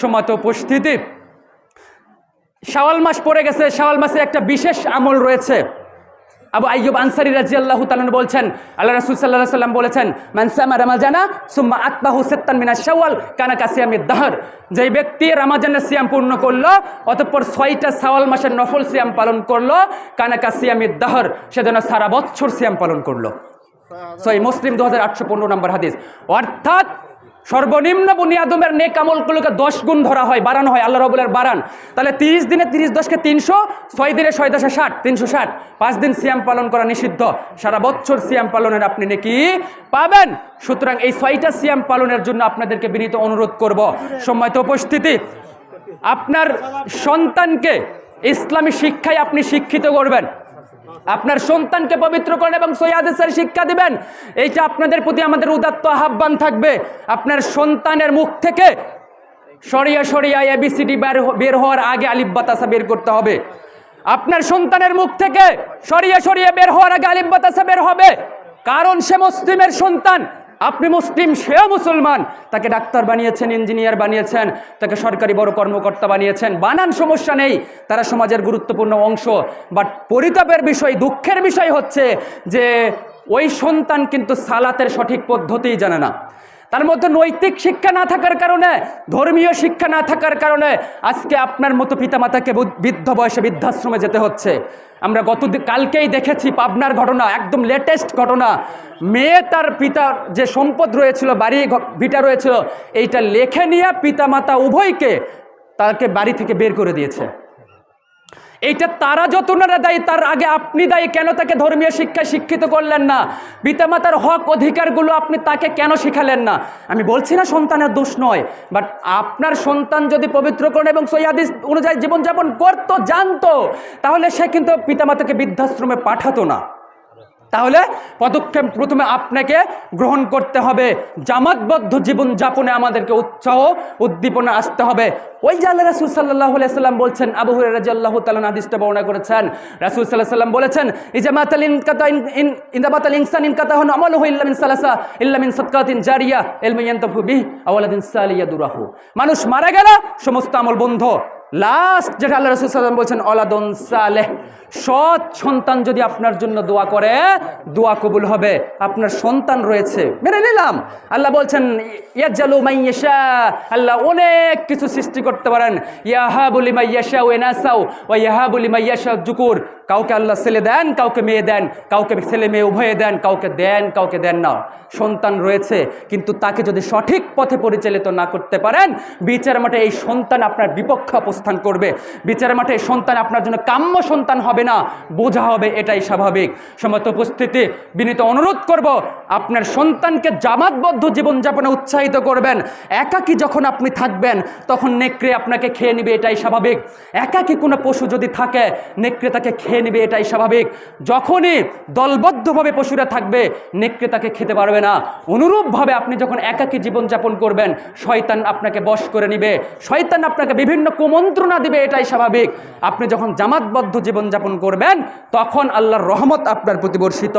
সমত উপস্থিতি। শাওয়াল মাস পড়ে গেছে, শাওয়াল মাসে একটা বিশেষ আমল রয়েছে। আবু আইয়ুব আনসারি রাজি আল্লাহ তালন বলছেন, আল্লাহ রাসুল সাল্লাহ সাল্লাম বলেছেন মানসামা রামাজানা, সুম্মা আত্মাহু সেত্তান মিনা শাওয়াল, কানা কাসিয়ামের দাহর। যেই ব্যক্তি রামাজানের সিয়াম পূর্ণ করল, অতঃপর ছয়টা শাওয়াল মাসের নফল সিয়াম পালন করল, কানা কাসিয়ামের দাহর, সে যেন সারা বছর সিয়াম পালন করল। সই মুসলিম দু হাজার আটশো পনেরো নম্বর হাদিস। অর্থাৎ সর্বনিম্ন বুনিয়াদমের নেক আমলগুলোকে দশ গুণ ধরা হয়, বাড়ানো হয়, আল্লাহ রবুলের বাড়ান। তাহলে তিরিশ দিনে তিরিশ দশকে তিনশো, ছয় দিনে ছয় দশে ষাট, তিনশো ষাট। পাঁচ দিন সিয়াম পালন করা নিষিদ্ধ। সারা বছর সিয়াম পালনের আপনি নাকি পাবেন। সুতরাং এই ছয়টা সিয়াম পালনের জন্য আপনাদেরকে বিনীত অনুরোধ করব। সম্মানিত উপস্থিতি, আপনার সন্তানকে ইসলামী শিক্ষায় আপনি শিক্ষিত করবেন। আপনার সন্তানকে পবিত্র করেন এবং সৈয়াদেশের শিক্ষা দিবেন। এইটা আপনাদের প্রতি আমাদের উদাত্ত আহ্বান থাকবে। আপনার সন্তানের মুখ থেকে সরিয়া সরিয়া এবিসিডি বের বের হওয়ার আগে আলিফ বাতাসা বের করতে হবে। আপনার সন্তানের মুখ থেকে সরিয়ে সরিয়ে বের হওয়ার আগে আলিফ বাতাসা বের হবে। কারণ সে মুসলিমের সন্তান। আপনি মুসলিম, সেও মুসলমান। তাকে ডাক্তার বানিয়েছেন, ইঞ্জিনিয়ার বানিয়েছেন, তাকে সরকারি বড় কর্মকর্তা বানিয়েছেন। বানান সমস্যা নেই, তারা সমাজের গুরুত্বপূর্ণ অংশ। বাট পরিতাপের বিষয়, দুঃখের বিষয় হচ্ছে যে ওই সন্তান কিন্তু সালাতের সঠিক পদ্ধতিই জানে না। তার মধ্যে নৈতিক শিক্ষা না থাকার কারণে, ধর্মীয় শিক্ষা না থাকার কারণে আজকে আপনার মতো পিতামাতাকে বৃদ্ধ বয়সে বৃদ্ধাশ্রমে যেতে হচ্ছে। আমরা গত কালকেই দেখেছি পাবনার ঘটনা, একদম লেটেস্ট ঘটনা। মেয়ে তার পিতার যে সম্পদ রয়েছিল, বাড়ি ভিটা রয়েছিল, এইটা লেখে নিয়ে পিতামাতা উভয়কে তাকে বাড়ি থেকে বের করে দিয়েছে। এইটা তারা যত দায়ী, তার আগে আপনি দায়ী। কেন তাকে ধর্মীয় শিক্ষায় শিক্ষিত করলেন না? পিতামাতার হক অধিকারগুলো আপনি তাকে কেন শিখালেন না? আমি বলছি না সন্তানের দোষ নয় বাট আপনার সন্তান যদি পবিত্রকরণ এবং সৈয়াদিস অনুযায়ী জীবনযাপন করতো, জানতো, তাহলে সে কিন্তু পিতামাতাকে বৃদ্ধাশ্রমে পাঠাতো না। তাহলে পদক্ষেপ প্রথমে আপনাকে গ্রহণ করতে হবে। জামাতবদ্ধ জীবন যাপনে আমাদেরকে উৎসাহ, উদ্দীপনা আসতে হবে। ওই যে রাসুল সাল্লাহ সাল্লাম বলছেন, আবু হুরাই রাদিয়াল্লাহু আল্লাহ তালন আদিসটা বর্ণনা করেছেন। রাসুল সাল্লাহ সাল্লাম বলেছেন ইজামাতাল ইনকাতা ইন ইন ইন্দাবাতাল ইনসান ইনকাতা হন আমলহু ইল্লা মিন সালাসা, ইল্লা মিন সাদকাতিন জারিয়া ইলমি ইয়ানতাফু বিহি আওয়ালাদিন সালিয়াদুরাহু। মানুষ মারা গেল, সমস্ত আমল বন্ধ। লাস্ট যেটা আল্লাহ রসুল সাল্লাম বলছেন, অলাদন সালেহ। সৎ সন্তান যদি আপনার জন্য দোয়া করে, দোয়া কবুল হবে। আপনার সন্তান রয়েছে, মেনে নিলাম। আল্লাহ বলছেন, ইয়াজ্জালু মাইয়াশা আল্লাহ অনেক কিছু সৃষ্টি করতে পারেন। ইয়াহাবুলি মাইয়াশা ও এনাসাও ও ইয়াহাবুলি মাইয়াশা জুকুর কাউকে আল্লাহ ছেলে দেন, কাউকে মেয়ে দেন, কাউকে ছেলে মেয়ে উভয়ে দেন, কাউকে দেন কাউকে দেন না। সন্তান রয়েছে, কিন্তু তাকে যদি সঠিক পথে পরিচালিত না করতে পারেন বিচার মাঠে এই সন্তান আপনার বিপক্ষে অবস্থান করবে। বিচার মাঠে এই সন্তান আপনার জন্য কাম্য সন্তান হবে না, বোঝা হবে, এটাই স্বাভাবিক। সমত উপস্থিতি বিনীত অনুরোধ করব আপনার সন্তানকে জামাতবদ্ধ জীবনযাপনে উৎসাহিত করবেন। একাকী যখন আপনি থাকবেন, তখন নেকড়ে আপনাকে খেয়ে নেবে, এটাই স্বাভাবিক। একাকী কোনো পশু যদি থাকে, নেকড়ে তাকে খেয়ে নেবে, এটাই স্বাভাবিক। যখনই দলবদ্ধভাবে পশুরা থাকবে, নেকড়ে তাকে খেতে পারবে না। অনুরূপভাবে আপনি যখন একাকী জীবনযাপন করবেন, শয়তান আপনাকে বশ করে নিবে। শয়তান আপনাকে বিভিন্ন কুমন্ত্রণা দিবে, এটাই স্বাভাবিক। আপনি যখন জামাতবদ্ধ জীবনযাপন করবেন, তখন আল্লাহর রহমত আপনার প্রতি বর্ষিত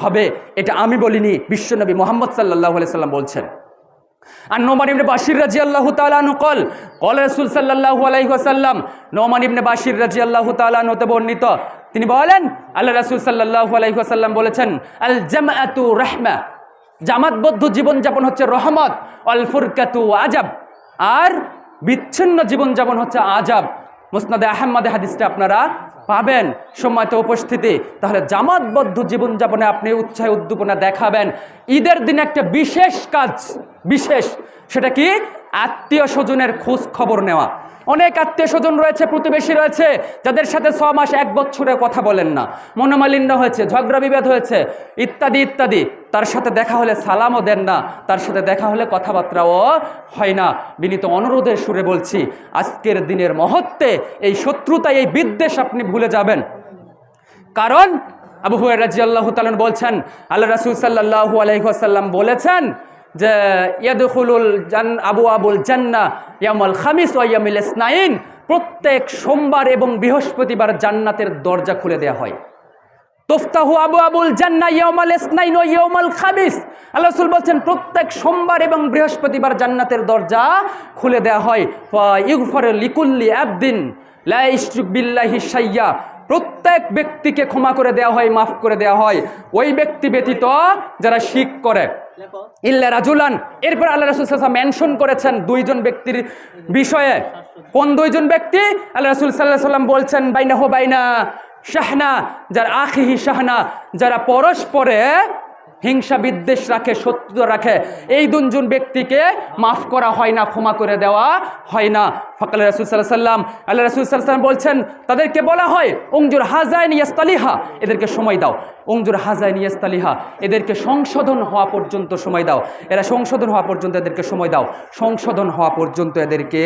হবে। এটা আমি বলিনি, বিশ্বনবী মোহাম্মদ সাল্লাহ সাল্লাম বলছেন। আর নোমান ইবনে বাশির রাজি আল্লাহ তালানু কল কল রসুল সাল্লাহ আলাইসাল্লাম নোমান ইবনে বাশির রাজি আল্লাহ তালানুতে বর্ণিত। তিনি বলেন, আল্লাহ রসুল সাল্লাহ আলাইসাল্লাম বলেছেন, আল জামাতু রহমা, জামাতবদ্ধ জীবনযাপন হচ্ছে রহমত অল ফুরকাতু আজাব আর বিচ্ছিন্ন জীবনযাপন হচ্ছে আজাব মুসনাদে আহম্মদে হাদিসটা আপনারা পাবেন সময়ত উপস্থিতি। তাহলে জামাতবদ্ধ জীবনযাপনে আপনি উৎসাহ উদ্দীপনা দেখাবেন। ঈদের দিনে একটা বিশেষ কাজ, বিশেষ, সেটা কি? আত্মীয় স্বজনের খোঁজ খবর নেওয়া। অনেক আত্মীয় স্বজন রয়েছে, প্রতিবেশী রয়েছে, যাদের সাথে ছ মাস এক বছরে কথা বলেন না। মনোমালিন্য হয়েছে, ঝগড়া বিভেদ হয়েছে, ইত্যাদি ইত্যাদি। তার সাথে দেখা হলে সালামও দেন না, তার সাথে দেখা হলে কথাবার্তাও হয় না। বিনীত অনুরোধের সুরে বলছি, আজকের দিনের মহত্বে এই শত্রুতা এই বিদ্বেষ আপনি ভুলে যাবেন। কারণ আবু হুয়ার রাজি আল্লাহ তালন বলছেন আল্লাহ রাসুল সাল্লাহু আলহিহাসাল্লাম বলেছেন যে ইয়াদুল জান আবু আবুল জান্না ইয়ামুল খামিস ও ইয়ামিল ইসনাইন। প্রত্যেক সোমবার এবং বৃহস্পতিবার জান্নাতের দরজা খুলে দেওয়া হয়। তোফতাহু আবু আবুল জান্না ইয়মাল ইসনাইন ইয়মাল খাবিস আল্লাহ রসুল বলছেন, প্রত্যেক সোমবার এবং বৃহস্পতিবার জান্নাতের দরজা খুলে দেওয়া হয়। ইউফর লিকুল্লি আবদিন, লা ইশরুক বিল্লাহি সাইয়া প্রত্যেক ব্যক্তিকে ক্ষমা করে দেওয়া হয়, মাফ করে দেওয়া হয়। ওই ব্যক্তি ব্যতীত যারা শিখ করে, ইল্লা রাজুলান। এরপর আল্লাহ রসুল সাল্লাম মেনশন করেছেন দুইজন ব্যক্তির বিষয়ে। কোন দুইজন ব্যক্তি? আল্লাহ রসুল সাল্লাহ সাল্লাম বলছেন বাইনা হো বাইনা। শাহনা, যার আখিহি শাহনা, যারা পরস্পরে হিংসা বিদ্বেষ রাখে, শত্রুতা রাখে, এই দুজন ব্যক্তিকে মাফ করা হয় না, ক্ষমা করে দেওয়া হয় না। ফকাল রসুল সাল্লাহ সাল্লাম আল্লাহ রসুল সাল্লাম বলছেন, তাদেরকে বলা হয় অংজুর হাজাইন ইয়াস্তালিহা, এদেরকে সময় দাও। অংজুর হাজাইন ইয়াস্তালিহা, এদেরকে সংশোধন হওয়া পর্যন্ত সময় দাও। এরা সংশোধন হওয়া পর্যন্ত এদেরকে সময় দাও। সংশোধন হওয়া পর্যন্ত এদেরকে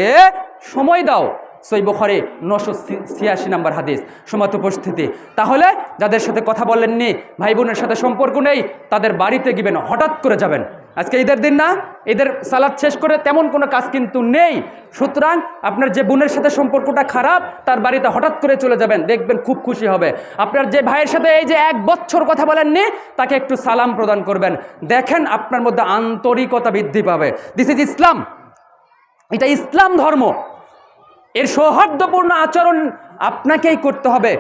সময় দাও। সই বখরে নশো ছিয়াশি নাম্বার হাদিস। সমাত উপস্থিতি। তাহলে যাদের সাথে কথা বলেননি, ভাই বোনের সাথে সম্পর্ক নেই, তাদের বাড়িতে গিবেন, হঠাৎ করে যাবেন। আজকে ঈদের দিন না, ঈদের সালাদ শেষ করে তেমন কোনো কাজ কিন্তু নেই। সুতরাং আপনার যে বোনের সাথে সম্পর্কটা খারাপ, তার বাড়িতে হঠাৎ করে চলে যাবেন, দেখবেন খুব খুশি হবে। আপনার যে ভাইয়ের সাথে এই যে এক বছর কথা বলেননি, তাকে একটু সালাম প্রদান করবেন। দেখেন আপনার মধ্যে আন্তরিকতা বৃদ্ধি পাবে। দিস ইজ ইসলাম এটা ইসলাম ধর্ম। এর সৌহার্দ্যপূর্ণ আচরণ আপনাকেই করতে হবে।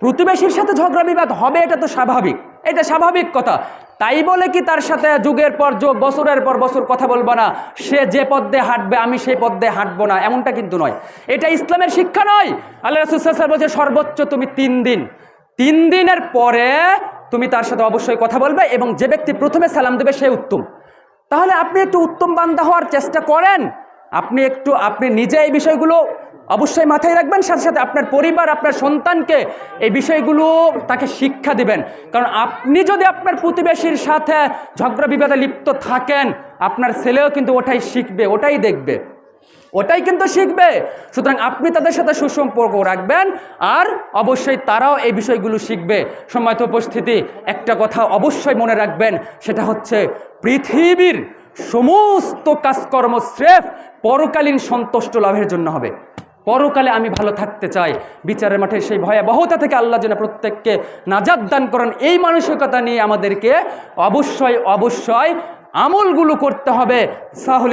প্রতিবেশীর সাথে ঝগড়া বিবাদ হবে, এটা তো স্বাভাবিক। এটা স্বাভাবিক কথা। তাই বলে কি তার সাথে যুগের পর যুগ, বছরের পর বছর কথা বলব না। সে যে পদ্মে হাঁটবে, আমি সেই পদ্মে হাঁটবো না। এমনটা কিন্তু নয়। এটা ইসলামের শিক্ষা নয়। আল্লাহ রসুল বলছে সর্বোচ্চ তুমি তিন দিন। তিন দিনের পরে তুমি তার সাথে অবশ্যই কথা বলবে এবং যে ব্যক্তি প্রথমে সালাম দেবে, সে উত্তম। তাহলে আপনি একটু উত্তম বান্ধা হওয়ার চেষ্টা করেন। আপনি একটু, আপনি নিজে এই বিষয়গুলো অবশ্যই মাথায় রাখবেন, সাথে সাথে আপনার পরিবার, আপনার সন্তানকে এই বিষয়গুলো তাকে শিক্ষা দিবেন। কারণ আপনি যদি আপনার প্রতিবেশীর সাথে ঝগড়া বিবাদে লিপ্ত থাকেন, আপনার ছেলেও কিন্তু ওটাই শিখবে, ওটাই দেখবে। ওটাই কিন্তু শিখবে। সুতরাং আপনি তাদের সাথে সুসম্পর্ক রাখবেন আর অবশ্যই তারাও এই বিষয়গুলো শিখবে। সময়ত উপস্থিতি, একটা কথা অবশ্যই মনে রাখবেন, সেটা হচ্ছে পৃথিবীর সমস্ত কাজকর্ম স্রেফ পরকালীন সন্তুষ্ট লাভের জন্য হবে। পরকালে আমি ভালো থাকতে চাই। বিচারের মাঠে সেই ভয়াবহতা থেকে আল্লাহ যেন প্রত্যেককে নাজাদ দান করেন, এই মানসিকতা নিয়ে আমাদেরকে অবশ্যই অবশ্যই আমলগুলো করতে হবে। সাহুল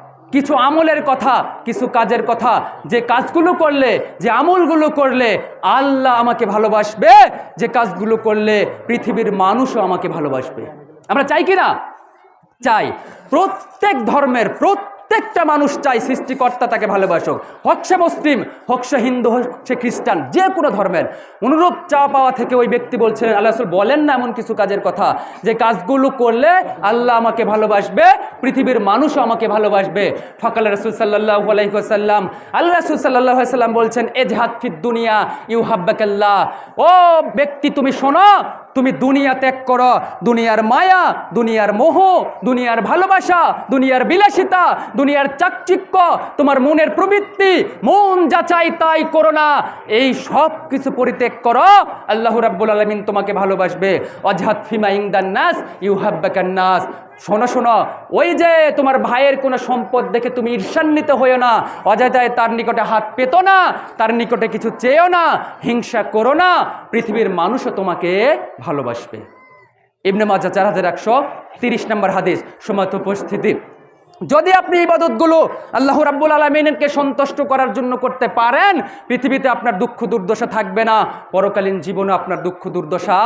কিছু আমলের কথা, কিছু কাজের কথা। যে কাজগুলো করলে, যে আমলগুলো করলে আল্লাহ আমাকে ভালোবাসবে, যে কাজগুলো করলে পৃথিবীর মানুষও আমাকে ভালোবাসবে। আমরা চাই কি না? চাই। প্রত্যেক ধর্মের প্রত্যেকটা মানুষ চাই সৃষ্টিকর্তা তাকে ভালোবাসুক। হোক সে মুসলিম, হোক সে হিন্দু, হোক সে খ্রিস্টান, যে কোনো ধর্মের। অনুরূপ চা পাওয়া থেকে ওই ব্যক্তি বলছেন আল্লাহ রসুল বলেন না এমন কিছু কাজের কথা, যে কাজগুলো করলে আল্লাহ আমাকে ভালোবাসবে, পৃথিবীর মানুষও আমাকে ভালোবাসবে। ফকাল রসুল সাল্লাহ আলাইসাল্লাম আল্লাহ রসুল সাল্লাহ সাল্লাম বলছেন, এজহাদ ফিদ দুনিয়া ইউ হাব্বাকাল্লাহ ও ব্যক্তি, তুমি শোনো তুমি দুনিয়া ত্যাগ করো। দুনিয়ার মায়া, দুনিয়ার মোহ, দুনিয়ার ভালোবাসা, দুনিয়ার বিলাসিতা, দুনিয়ার চাকচিক্য, তোমার মনের প্রবৃত্তি, মন যাচাই তাই করো না। এই সব কিছু পরিত্যাগ করো। আল্লাহ রাব্বুল আলমিন তোমাকে ভালোবাসবে। অজাহাত ফিমা ইংদান নাস ইউ হাব্বাকান নাস। শোনো শোনো, ওই যে তোমার ভাইয়ের কোনো সম্পদ দেখে তুমি ঈর্ষান্বিত হইও না, অযথায় তার নিকটে হাত পেতো না, তার নিকটে কিছু চেয়েও না, হিংসা করো না, পৃথিবীর মানুষও তোমাকে ভালোবাসবে। ইবনে মাজা চার হাজার একশো তিরিশ নম্বর হাদিস, সময় উপস্থিতি। যদি আপনি ইবাদতগুলো আল্লাহ রাব্বুল আলমিনকে সন্তুষ্ট করার জন্য করতে পারেন, পৃথিবীতে আপনার দুঃখ দুর্দশা থাকবে না, পরকালীন জীবনে আপনার দুঃখ দুর্দশা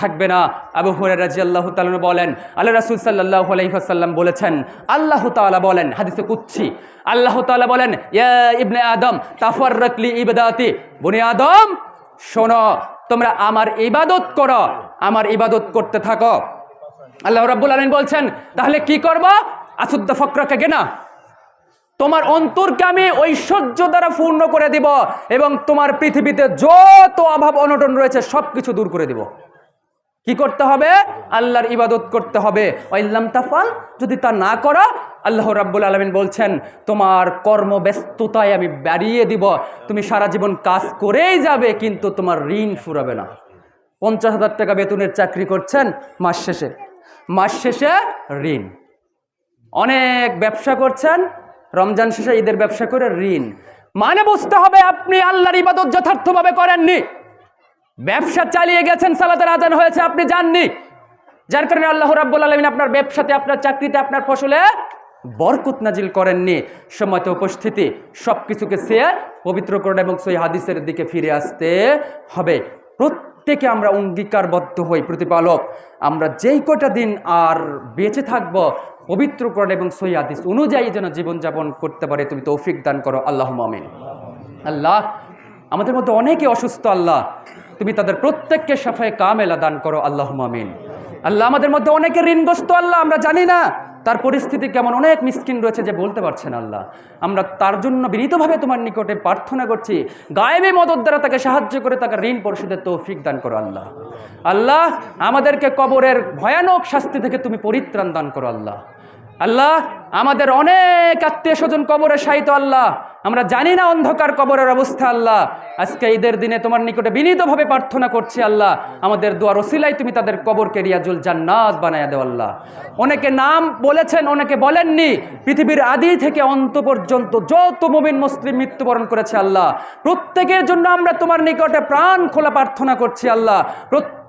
থাকবে না। আবু হরে রাজি আল্লাহ তালন বলেন, আল্লাহ রাসুল সাল্লাহ আলহিহাসাল্লাম বলেছেন, আল্লাহ তালা বলেন, হাদিসে কুচ্ছি আল্লাহ তালা বলেন ইবনে আদম তাফর রকলি ইবাদাতি, বনি আদম, শোনো, তোমরা আমার ইবাদত করো, আমার ইবাদত করতে থাকো। আল্লাহ রাব্বুল আলমিন বলছেন, তাহলে কি করব? আসুদ্দা ফক্রাকে কেনা তোমার অন্তরকে আমি ঐশ্বর্য দ্বারা পূর্ণ করে দিব এবং তোমার পৃথিবীতে যত অভাব অনটন রয়েছে সব কিছু দূর করে দিব। কি করতে হবে? আল্লাহর ইবাদত করতে হবে। ওয়াইল্লাম তাফাল যদি তা না করা, আল্লাহ রাব্বুল আলমিন বলছেন, তোমার কর্মব্যস্ততায় আমি বাড়িয়ে দিব। তুমি সারা জীবন কাজ করেই যাবে, কিন্তু তোমার ঋণ ফুরাবে না। পঞ্চাশ হাজার টাকা বেতনের চাকরি করছেন, মাস শেষে। মাস শেষে ঋণ। অনেক ব্যবসা করছেন, রমজান শেষে ঈদের ব্যবসা করে ঋণ। মানে বুঝতে হবে আপনি আল্লাহর ইবাদত যথার্থভাবে করেননি। ব্যবসা চালিয়ে গেছেন, সালাতের আজান হয়েছে, আপনি জাননি যার কারণে আল্লাহ রাব্বুল আলমিন আপনার ব্যবসাতে, আপনার চাকরিতে, আপনার ফসলে বরকত নাজিল করেননি। সময়তে উপস্থিতি সব কিছুকে সে পবিত্র করুন এবং সেই হাদিসের দিকে ফিরে আসতে হবে। প্রত্যেকে আমরা অঙ্গীকারবদ্ধ হই, প্রতিপালক। আমরা যেই কটা দিন আর বেঁচে থাকব পবিত্রকরণ এবং সই হাদিস অনুযায়ী যেন জীবনযাপন করতে পারে, তুমি তৌফিক দান করো। আল্লাহ মামিন আল্লাহ, আমাদের মধ্যে অনেকে অসুস্থ, আল্লাহ। তুমি তাদের প্রত্যেককে সাফায় কামেলা দান করো। আল্লাহ মামিন আল্লাহ, আমাদের মধ্যে অনেকে ঋণগ্রস্ত, আল্লাহ, আমরা জানি না। তার পরিস্থিতি কেমন? অনেক মিসকিন রয়েছে যে বলতে পারছেন আল্লাহ। আমরা তার জন্য বিনীতভাবে তোমার নিকটে প্রার্থনা করছি, গায়েবী মদত দ্বারা তাকে সাহায্য করে তাকে ঋণ পরিশোধের তৌফিক দান করো আল্লাহ। আল্লাহ, আমাদেরকে কবরের ভয়ানক শাস্তি থেকে তুমি পরিত্রাণ দান করো আল্লাহ। আল্লাহ, আমাদের অনেক আত্মীয় স্বজন কবরে সাহিত্য আল্লাহ। আমরা জানি না অন্ধকার কবরের অবস্থা আল্লাহ। আজকে ঈদের দিনে তোমার নিকটে বিনীতভাবে প্রার্থনা করছি আল্লাহ, আমাদের দোয়ার ওসিলাই তুমি তাদের কবরকে রিয়াজুল জান্নাত বানায় দেও আল্লাহ। অনেকে নাম বলেছেন, অনেকে বলেননি। পৃথিবীর আদি থেকে অন্ত পর্যন্ত যত মুমিন মুসলিম মৃত্যুবরণ করেছে আল্লাহ, প্রত্যেকের জন্য আমরা তোমার নিকটে প্রাণ খোলা প্রার্থনা করছি আল্লাহ।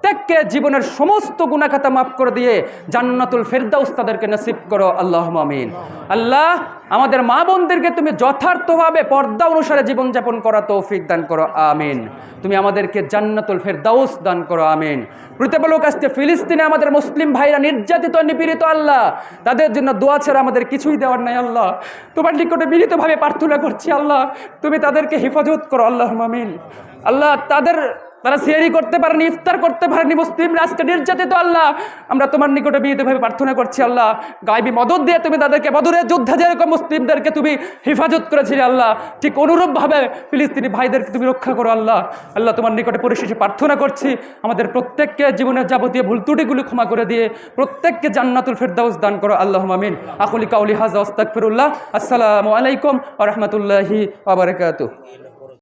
প্রত্যেককে জীবনের সমস্ত গুণাখাতা মাফ করে দিয়ে জান্নাতুল ফেরদাউস তাদেরকে নসিব করো। আল্লাহ মামিন আল্লাহ, আমাদের মা বোনদেরকে তুমি যথার্থভাবে পর্দা অনুসারে জীবনযাপন করা তৌফিক দান করো। আমিন। তুমি আমাদেরকে জান্নাতুল ফেরদাউস দান করো। আমিন। প্রতিপালক আসছে ফিলিস্তিনে আমাদের মুসলিম ভাইরা নির্যাতিত, নিপীড়িত আল্লাহ, তাদের জন্য দোয়া ছাড়া আমাদের কিছুই দেওয়ার নাই আল্লাহ। তোমার নিকটে মিলিতভাবে প্রার্থনা করছি আল্লাহ, তুমি তাদেরকে হেফাজত করো। আল্লাহ মামিন আল্লাহ, তাদের তারা সিয়ারি করতে পারেনি, ইফতার করতে পারেনি, মুসলিম রাষ্ট্রে, নির্যাতিত আল্লাহ। আমরা তোমার নিকটে বিনীতভাবে প্রার্থনা করছি, আল্লাহ গাইবি মদত দিয়ে তুমি তাদেরকে বদরের যোদ্ধা যেরকম মুসলিমদেরকে তুমি হেফাজত করেছিলে, আল্লাহ, ঠিক অনুরূপভাবে ফিলিস্তিনি ভাইদেরকে তুমি রক্ষা করো, আল্লাহ। আল্লাহ, তোমার নিকটে পরিশেষে প্রার্থনা করছি, আমাদের প্রত্যেককে জীবনের যাবতীয় ভুল ত্রুটিগুলি ক্ষমা করে দিয়ে প্রত্যেককে জান্নাতুল ফেরদাউস দান করো আল্লাহ মামিন আকুলি কাউলি হাজা অস্তাক ফিরুল্লাহ আসসালামু আলাইকুম আ রহমতুল্লাহি আবরকাত